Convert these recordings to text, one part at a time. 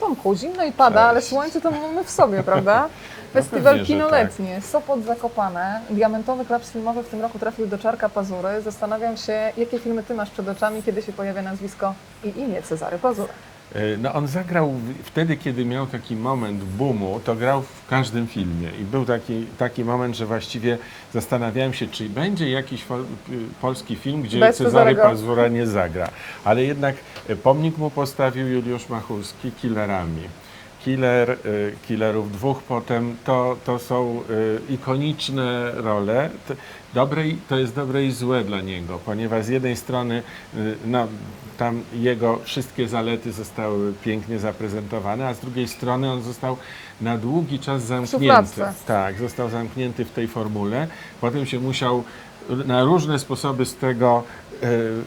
Tomku, zimno i pada, ale słońce to mamy w sobie, prawda? Festiwal pewnie, że Kino tak. Sopot Zakopane, Diamentowy Klaps Filmowy w tym roku trafił do Czarka Pazury. Zastanawiam się, jakie filmy Ty masz przed oczami, kiedy się pojawia nazwisko i imię Cezary Pazury. E, No on zagrał wtedy, kiedy miał taki moment boomu, to grał w każdym filmie. I był taki, taki moment, że właściwie zastanawiałem się, czy będzie jakiś polski film, gdzie Bez Cezary. Pazura nie zagra. Ale jednak e, pomnik mu postawił Juliusz Machulski killerami. Killer, y, killerów dwóch potem, to, to są y, ikoniczne role. Dobre, to jest dobre i złe dla niego, ponieważ z jednej strony y, no, tam jego wszystkie zalety zostały pięknie zaprezentowane, a z drugiej strony on został na długi czas zamknięty. Tak, został zamknięty w tej formule. Potem się musiał na różne sposoby z tego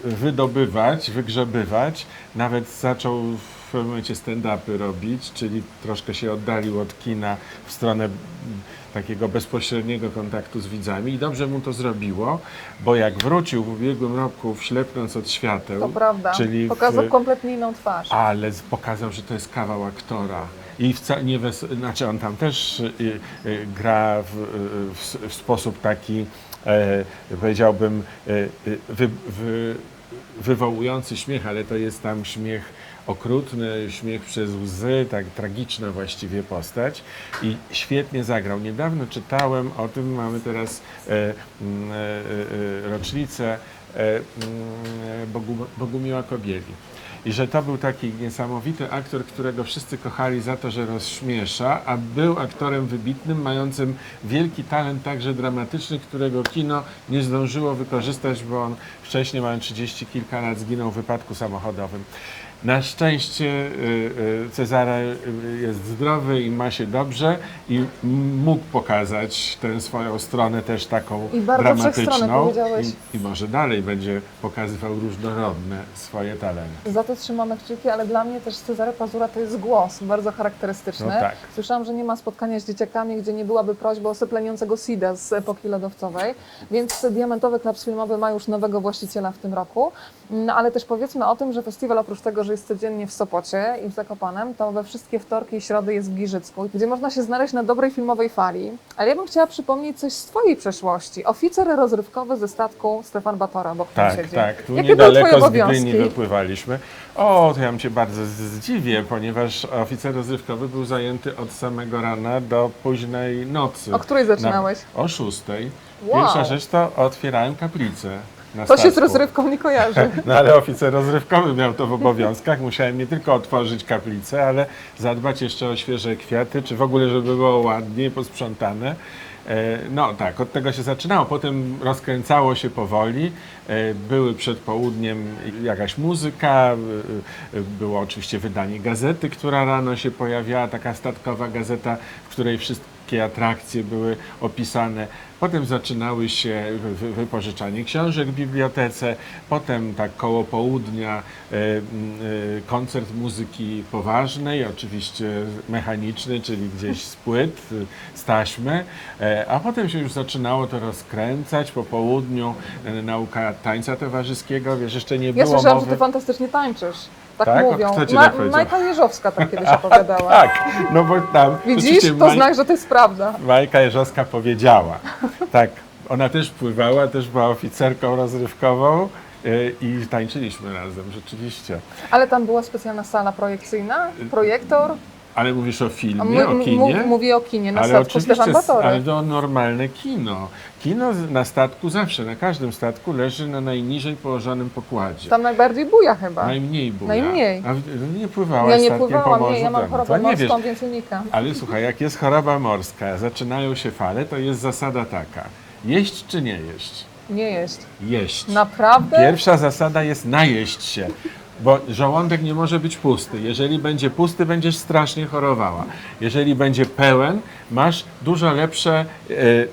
wydobywać, wygrzebywać. Nawet zaczął pewnym momencie stand-upy robić, czyli troszkę się oddalił od kina w stronę takiego bezpośredniego kontaktu z widzami i dobrze mu to zrobiło, bo jak wrócił w ubiegłym roku w Ślepnąc od świateł, To prawda, czyli w- pokazał kompletnie inną twarz. ale pokazał, że to jest kawał aktora. I wca, nie wes, znaczy on tam też y, y, gra w, y, w, w sposób taki, e, powiedziałbym, y, wy, wy, wywołujący śmiech, ale to jest tam śmiech okrutny, śmiech przez łzy, tak tragiczna właściwie postać i świetnie zagrał. Niedawno czytałem o tym, mamy teraz e, e, e, rocznicę e, Bogu, Bogumiła Kobieli. I że to był taki niesamowity aktor, którego wszyscy kochali za to, że rozśmiesza, a był aktorem wybitnym, mającym wielki talent także dramatyczny, którego kino nie zdążyło wykorzystać, bo on wcześniej, mając 30 kilka lat, zginął w wypadku samochodowym. Na szczęście y, y, Cezara y, jest zdrowy i ma się dobrze i mógł pokazać tę swoją stronę też taką I dramatyczną i, i może dalej będzie pokazywał różnorodne swoje talenty. Za to trzymamy kciuki, ale dla mnie też Cezary Pazura to jest głos bardzo charakterystyczny. No tak. Słyszałam, że nie ma spotkania z dzieciakami, gdzie nie byłaby prośba o sypleniącego Sida z epoki lodowcowej, więc Diamentowy Klaps Filmowy ma już nowego właściciela w tym roku. No ale też powiedzmy o tym, że festiwal oprócz tego, że jest codziennie w Sopocie i w Zakopanem, to we wszystkie wtorki i środy jest w Giżycku, gdzie można się znaleźć na dobrej filmowej fali. Ale ja bym chciała przypomnieć coś z Twojej przeszłości. Oficer rozrywkowy ze statku Stefan Batora mnie Tak, siedzi. tak. Tu Jakie niedaleko z? Gdyni wypływaliśmy. O, to ja bym Cię bardzo zdziwię, ponieważ oficer rozrywkowy był zajęty od samego rana do późnej nocy. O której zaczynałeś? Na, o szóstej. Wow. Pierwsza rzecz to otwierałem kaplicę. To się z statku. rozrywką nie kojarzy. No ale oficer rozrywkowy miał to w obowiązkach. Musiałem nie tylko otworzyć kaplicę, ale zadbać jeszcze o świeże kwiaty, czy w ogóle, żeby było ładnie posprzątane. E, No tak, od tego się zaczynało. Potem rozkręcało się powoli. E, Były przed południem jakaś muzyka, e, było oczywiście wydanie gazety, która rano się pojawiała, taka statkowa gazeta, w której wszystkie atrakcje były opisane. Potem zaczynały się wy- wypożyczanie książek w bibliotece, potem tak koło południa e, e, koncert muzyki poważnej, oczywiście mechaniczny, czyli gdzieś z płyt, z taśmy, e, a potem się już zaczynało to rozkręcać. Po południu nauka tańca towarzyskiego, wiesz, jeszcze nie Ja było słyszałam, że mowy... ty fantastycznie tańczysz. Tak, Tak? mówią. Kto ci tak powiedział? Majka Jeżowska tak kiedyś opowiadała. Tak, no bo tam... Widzisz, to Maj- znak, że to jest prawda. Majka Jeżowska powiedziała. Tak, ona też pływała, też była oficerką rozrywkową y, i tańczyliśmy razem, rzeczywiście. Ale tam była specjalna sala projekcyjna, projektor. Ale mówisz o filmie, o kinie? mów- Mówię o kinie na ale statku Stefan Batory. ale to normalne kino. Kino na statku zawsze, na każdym statku leży na najniżej położonym pokładzie. Tam najbardziej buja chyba. Najmniej buja. Najmniej. A w- nie pływałaś Ja nie pływałam, nie, ja mam chorobę morską, więc unikam. Ale słuchaj, jak jest choroba morska, zaczynają się fale, to jest zasada taka. Jeść czy nie jeść? Nie jest. Jeść. Naprawdę? Pierwsza zasada jest najeść się, bo żołądek nie może być pusty. Jeżeli będzie pusty, będziesz strasznie chorowała. Jeżeli będzie pełen, masz dużo lepsze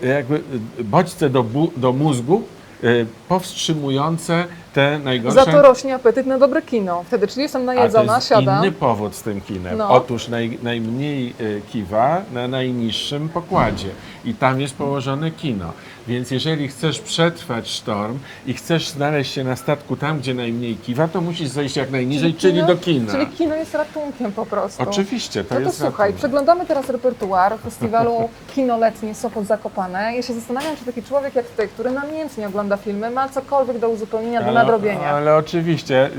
e, jakby e, bodźce do, bu, do mózgu, e, powstrzymujące te najgorsze... Za to rośnie apetyt na dobre kino. Wtedy, czyli jestem A to najedzona, jest siadam. inny powód z tym kinem. No. Otóż naj, najmniej kiwa na najniższym pokładzie i tam jest położone kino. Więc jeżeli chcesz przetrwać sztorm i chcesz znaleźć się na statku tam, gdzie najmniej kiwa, to musisz zejść jak najniżej, czyli, kino- do kina. Czyli kino jest ratunkiem po prostu. Oczywiście, to No to jest słuchaj, ratunek. przeglądamy teraz repertuar festiwalu Kino Letnie Sopot Zakopane. Ja się zastanawiam, czy taki człowiek jak ty, który namiętnie ogląda filmy, ma cokolwiek do uzupełnienia, do nadrobienia. Ale oczywiście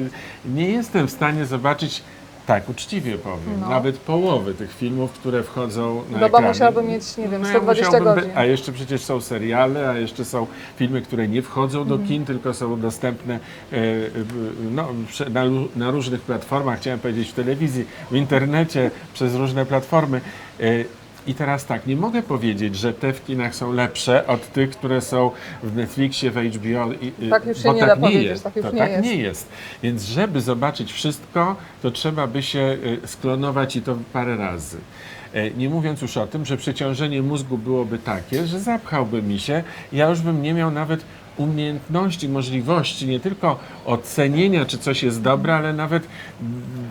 nie jestem w stanie zobaczyć, tak uczciwie powiem, No. nawet połowy tych filmów, które wchodzą na Doba ekrany. musiałaby mieć, nie wiem, No ja 120 musiałbym godzin. be- A jeszcze przecież są seriale, a jeszcze są filmy, które nie wchodzą do kin, tylko są dostępne e, e, no, na, na różnych platformach, chciałem powiedzieć w telewizji, w internecie, przez różne platformy. E, I teraz tak, nie mogę powiedzieć, że te w kinach są lepsze od tych, które są w Netflixie, w HBO. I, Tak już się bo nie tak da nie powiedzieć, jest. tak już to nie tak jest. nie jest. Więc żeby zobaczyć wszystko, to trzeba by się y, sklonować i to parę razy. E, Nie mówiąc już o tym, że przeciążenie mózgu byłoby takie, że zapchałby mi się, ja już bym nie miał nawet umiejętności, możliwości nie tylko ocenienia, czy coś jest dobre, ale nawet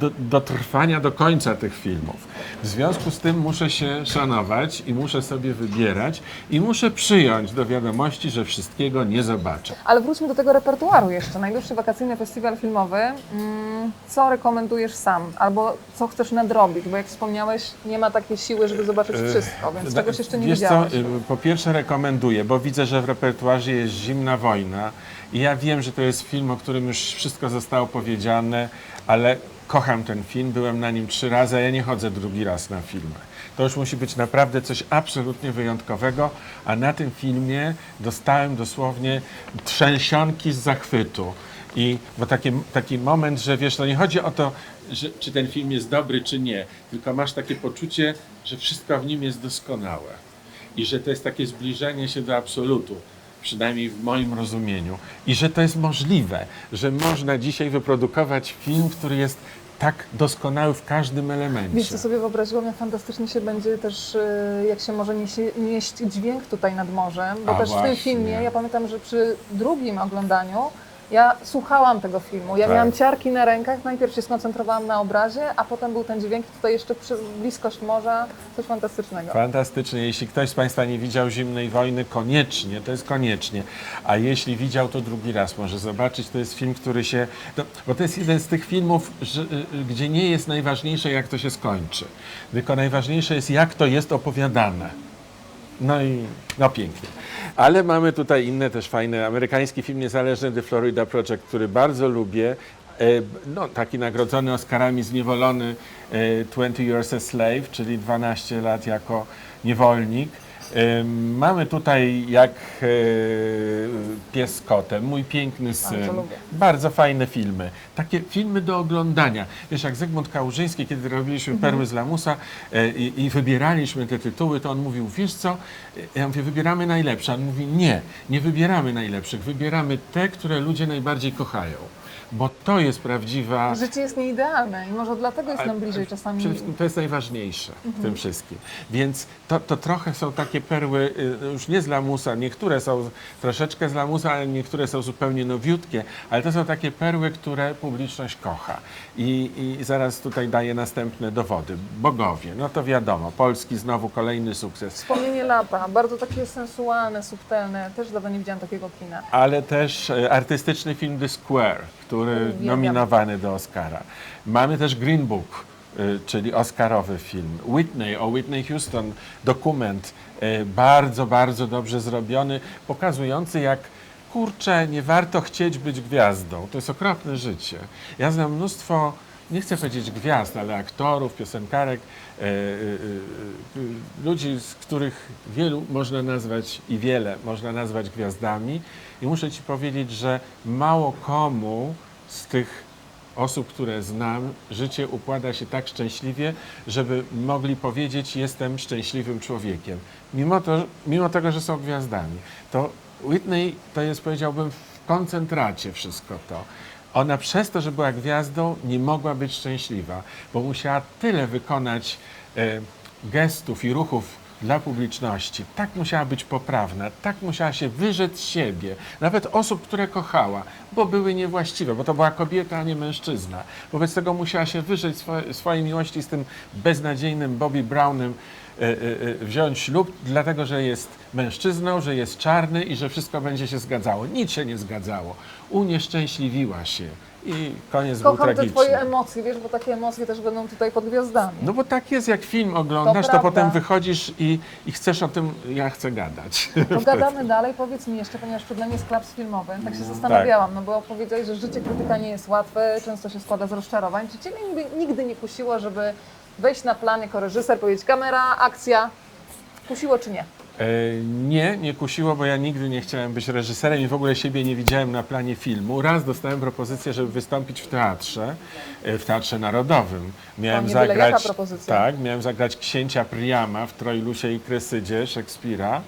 do, dotrwania do końca tych filmów. W związku z tym muszę się szanować i muszę sobie wybierać i muszę przyjąć do wiadomości, że wszystkiego nie zobaczę. Ale wróćmy do tego repertuaru jeszcze. Najdłuższy wakacyjny festiwal filmowy. Mm, Co rekomendujesz sam? Albo co chcesz nadrobić? Bo jak wspomniałeś, nie ma takiej siły, żeby zobaczyć wszystko, więc czegoś jeszcze nie Wiesz widziałeś. co, y, po pierwsze rekomenduję, bo widzę, że w repertuarze jest Zimna Wojna i ja wiem, że to jest film, o którym już wszystko zostało powiedziane, ale kocham ten film, byłem na nim trzy razy, a ja nie chodzę drugi raz na filmy. To już musi być naprawdę coś absolutnie wyjątkowego, a na tym filmie dostałem dosłownie trzęsionki z zachwytu. I bo taki, taki moment, że wiesz, to nie chodzi o to, że, czy ten film jest dobry, czy nie, tylko masz takie poczucie, że wszystko w nim jest doskonałe i że to jest takie zbliżenie się do absolutu, przynajmniej w moim rozumieniu, i że to jest możliwe, że można dzisiaj wyprodukować film, który jest tak doskonały w każdym elemencie. Wiesz, co sobie wyobraziłam, jak fantastycznie się będzie też, y, jak się może nieść dźwięk tutaj nad morzem, bo A też w właśnie. tym filmie, ja pamiętam, że przy drugim oglądaniu ja słuchałam tego filmu. Ja Tak. miałam ciarki na rękach, najpierw się skoncentrowałam na obrazie, a potem był ten dźwięk tutaj jeszcze przy bliskość morza, coś fantastycznego. Fantastycznie. Jeśli ktoś z Państwa nie widział Zimnej Wojny, koniecznie, to jest koniecznie. A jeśli widział, to drugi raz może zobaczyć. To jest film, który się... No, bo to jest jeden z tych filmów, że, y, y, gdzie nie jest najważniejsze, jak to się skończy. Tylko najważniejsze jest, jak to jest opowiadane. No i no pięknie. Ale mamy tutaj inne też fajne. Amerykański film niezależny The Florida Project, który bardzo lubię. E, No, taki nagrodzony Oscarami, zniewolony e, 20 Years a Slave, czyli 12 lat jako niewolnik. E, Mamy tutaj jak e, pies z kotem, mój piękny syn. lubię. Bardzo fajne filmy. Takie filmy do oglądania. Wiesz, jak Zygmunt Kałużyński, kiedy robiliśmy Perły z Lamusa e, i, i wybieraliśmy te tytuły, to on mówił, wiesz co, ja mówię, wybieramy najlepsze. On mówi, nie, nie wybieramy najlepszych, wybieramy te, które ludzie najbardziej kochają. Bo to jest prawdziwa... Życie jest nieidealne i może dlatego jest nam bliżej czasami. To jest najważniejsze w Mhm. tym wszystkim. Więc to, to trochę są takie perły, y, już nie z lamusa, niektóre są troszeczkę z lamusa, ale niektóre są zupełnie nowiutkie, ale to są takie perły, które publiczność kocha. I, I zaraz tutaj daję następne dowody. Bogowie, no to wiadomo, Polski znowu kolejny sukces. Wspomnienie lata, bardzo takie sensualne, subtelne. Też dawno nie widziałam takiego kina. ale też e, artystyczny film The Square, który Uwielbiam. nominowany do Oscara. Mamy też Green Book, e, czyli Oscarowy film. Whitney, o Whitney Houston, dokument e, bardzo, bardzo dobrze zrobiony, pokazujący jak kurczę, nie warto chcieć być gwiazdą. To jest okropne życie. Ja znam mnóstwo, nie chcę powiedzieć gwiazd, ale aktorów, piosenkarek, e, e, e, ludzi, z których wielu można nazwać i wiele można nazwać gwiazdami. I muszę Ci powiedzieć, że mało komu z tych osób, które znam, życie układa się tak szczęśliwie, żeby mogli powiedzieć, jestem szczęśliwym człowiekiem. Mimo, to, mimo tego, że są gwiazdami. To Whitney to jest, powiedziałbym, w koncentracie wszystko to. Ona przez to, że była gwiazdą, nie mogła być szczęśliwa, bo musiała tyle wykonać e, gestów i ruchów dla publiczności tak musiała być poprawna, tak musiała się wyrzec siebie, nawet osób, które kochała, bo były niewłaściwe, bo to była kobieta, a nie mężczyzna. Wobec tego musiała się wyrzec swo- swojej miłości z tym beznadziejnym Bobby Brownem, wziąć ślub, dlatego że jest mężczyzną, że jest czarny i że wszystko będzie się zgadzało. Nic się nie zgadzało. Unieszczęśliwiła się i koniec był Kocham te tragiczny. twoje emocje, wiesz, bo takie emocje też będą tutaj pod gwiazdami. No bo tak jest, jak film oglądasz, to, prawda. potem wychodzisz i, i chcesz o tym, ja chcę gadać. Pogadamy dalej, powiedz mi jeszcze, ponieważ przed nami jest klaps filmowy, tak się zastanawiałam, no bo powiedziałeś, że życie krytyka nie jest łatwe, często się składa z rozczarowań. Czy Ciebie nigdy, nigdy nie kusiło, żeby wejść na plan jako reżyser, powiedzieć kamera, akcja? Kusiło czy nie? E, Nie, nie kusiło, bo ja nigdy nie chciałem być reżyserem i w ogóle siebie nie widziałem na planie filmu. Raz dostałem propozycję, żeby wystąpić w teatrze, e, w Teatrze Narodowym. Miałem zagrać, tak, miałem zagrać księcia Priama w Trojlusie i Kresydzie Szekspira.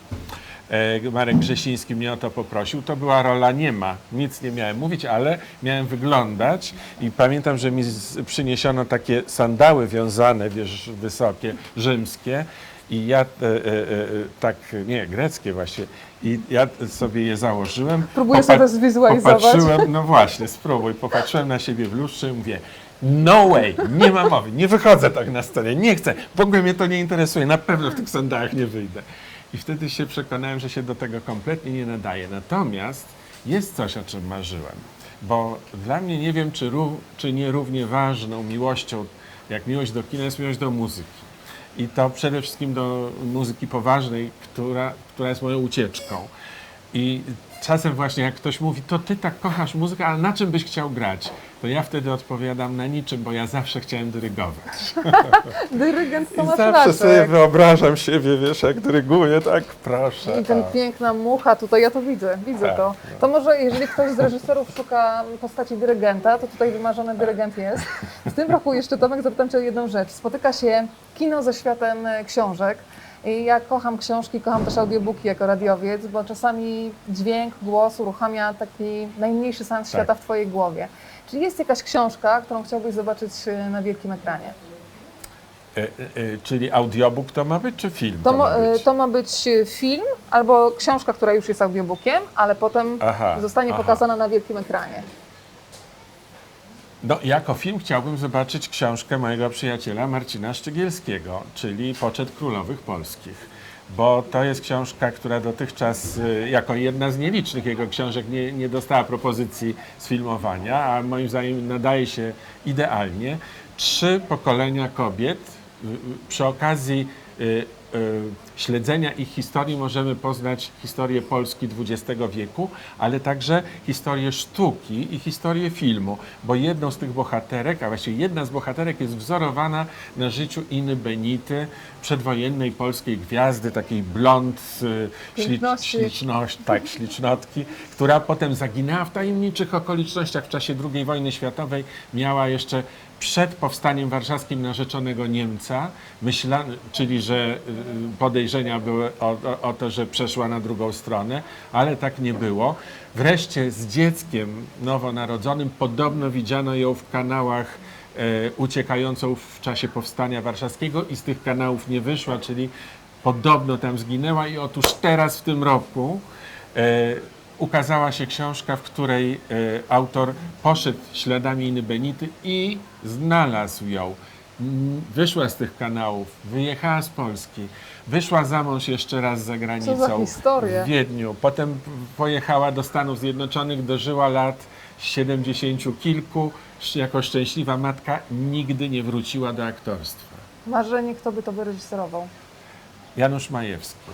E, Marek Grzesiński mnie o to poprosił. To była rola nie ma, nic nie miałem mówić, ale miałem wyglądać i pamiętam, że mi przyniesiono takie sandały wiązane, wiesz, wysokie, rzymskie i ja e, e, e, tak, nie, greckie właśnie, i ja sobie je założyłem. Próbuję sobie to zwizualizować. Popatrzyłem, no właśnie, spróbuj, popatrzyłem na siebie w lustrze i mówię, no way, nie ma mowy, nie wychodzę tak na scenę, nie chcę, w ogóle mnie to nie interesuje, na pewno w tych sandałach nie wyjdę. I wtedy się przekonałem, że się do tego kompletnie nie nadaje. Natomiast jest coś, o czym marzyłem, bo dla mnie nie wiem, czy, ró- czy nie równie ważną miłością, jak miłość do kina, jest miłość do muzyki. I to przede wszystkim do muzyki poważnej, która, która jest moją ucieczką. I czasem właśnie jak ktoś mówi, to ty tak kochasz muzykę, ale na czym byś chciał grać? To ja wtedy odpowiadam na niczym, bo ja zawsze chciałem dyrygować. Dyrygent I Tomasz zawsze sobie wyobrażam siebie, wiesz, jak dyryguję, tak proszę. I ten tak. piękna mucha, tutaj ja to widzę, widzę Tak, to. To może jeżeli ktoś z reżyserów szuka postaci dyrygenta, to tutaj wymarzony dyrygent jest. W tym roku jeszcze Tomek zapytam Cię o jedną rzecz. Spotyka się kino ze światem e, książek. I ja kocham książki, kocham też audiobooki jako radiowiec, bo czasami dźwięk, głos uruchamia taki najmniejszy sens Tak. świata w Twojej głowie. Czy jest jakaś książka, którą chciałbyś zobaczyć e, na wielkim ekranie? E, e, e, czyli audiobook to ma być, czy film To, to ma być? to ma być e, film albo książka, która już jest audiobookiem, ale potem Aha, zostanie aha. pokazana na wielkim ekranie. No, jako film chciałbym zobaczyć książkę mojego przyjaciela Marcina Szczygielskiego, czyli Poczet Królowych Polskich. Bo to jest książka, która dotychczas, y, jako jedna z nielicznych jego książek, nie, nie dostała propozycji sfilmowania, a moim zdaniem nadaje się idealnie. Trzy pokolenia kobiet. Przy okazji y, y, śledzenia ich historii możemy poznać historię Polski XX wieku, ale także historię sztuki i historię filmu, bo jedną z tych bohaterek, a właściwie jedna z bohaterek jest wzorowana na życiu Iny Benity, przedwojennej polskiej gwiazdy, takiej blond, y, ślicz, Piękności. śliczność, tak, ślicznotki, która potem zaginęła w tajemniczych okolicznościach w czasie II wojny światowej, miała jeszcze przed powstaniem warszawskim narzeczonego Niemca, myśla, czyli że y, podejrzenia były o, o, o to, że przeszła na drugą stronę, ale tak nie było. Wreszcie z dzieckiem nowonarodzonym podobno widziano ją w kanałach e, uciekającą w czasie powstania warszawskiego i z tych kanałów nie wyszła, czyli podobno tam zginęła i otóż teraz w tym roku e, ukazała się książka, w której e, autor poszedł śladami Iny Benity i znalazł ją. Wyszła z tych kanałów, wyjechała z Polski, wyszła za mąż jeszcze raz za granicą historie. w Wiedniu, potem pojechała do Stanów Zjednoczonych, dożyła lat 70 kilku, jako szczęśliwa matka nigdy nie wróciła do aktorstwa. Marzenie, kto by to wyreżyserował? Janusz Majewski.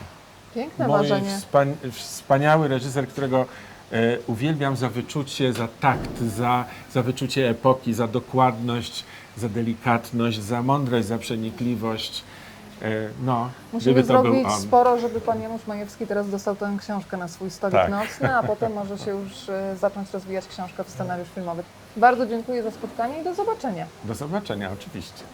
Piękne Mój marzenie. wspan- wspaniały reżyser, którego e, uwielbiam za wyczucie, za takt, za, za wyczucie epoki, za dokładność, za delikatność, za mądrość, za przenikliwość. E, no, Musimy zrobić sporo, żeby pan Janusz Majewski teraz dostał tę książkę na swój stolik Tak. nocny, a potem może się już e, zacząć rozwijać książka w scenariusz filmowy. Bardzo dziękuję za spotkanie i do zobaczenia. Do zobaczenia, oczywiście.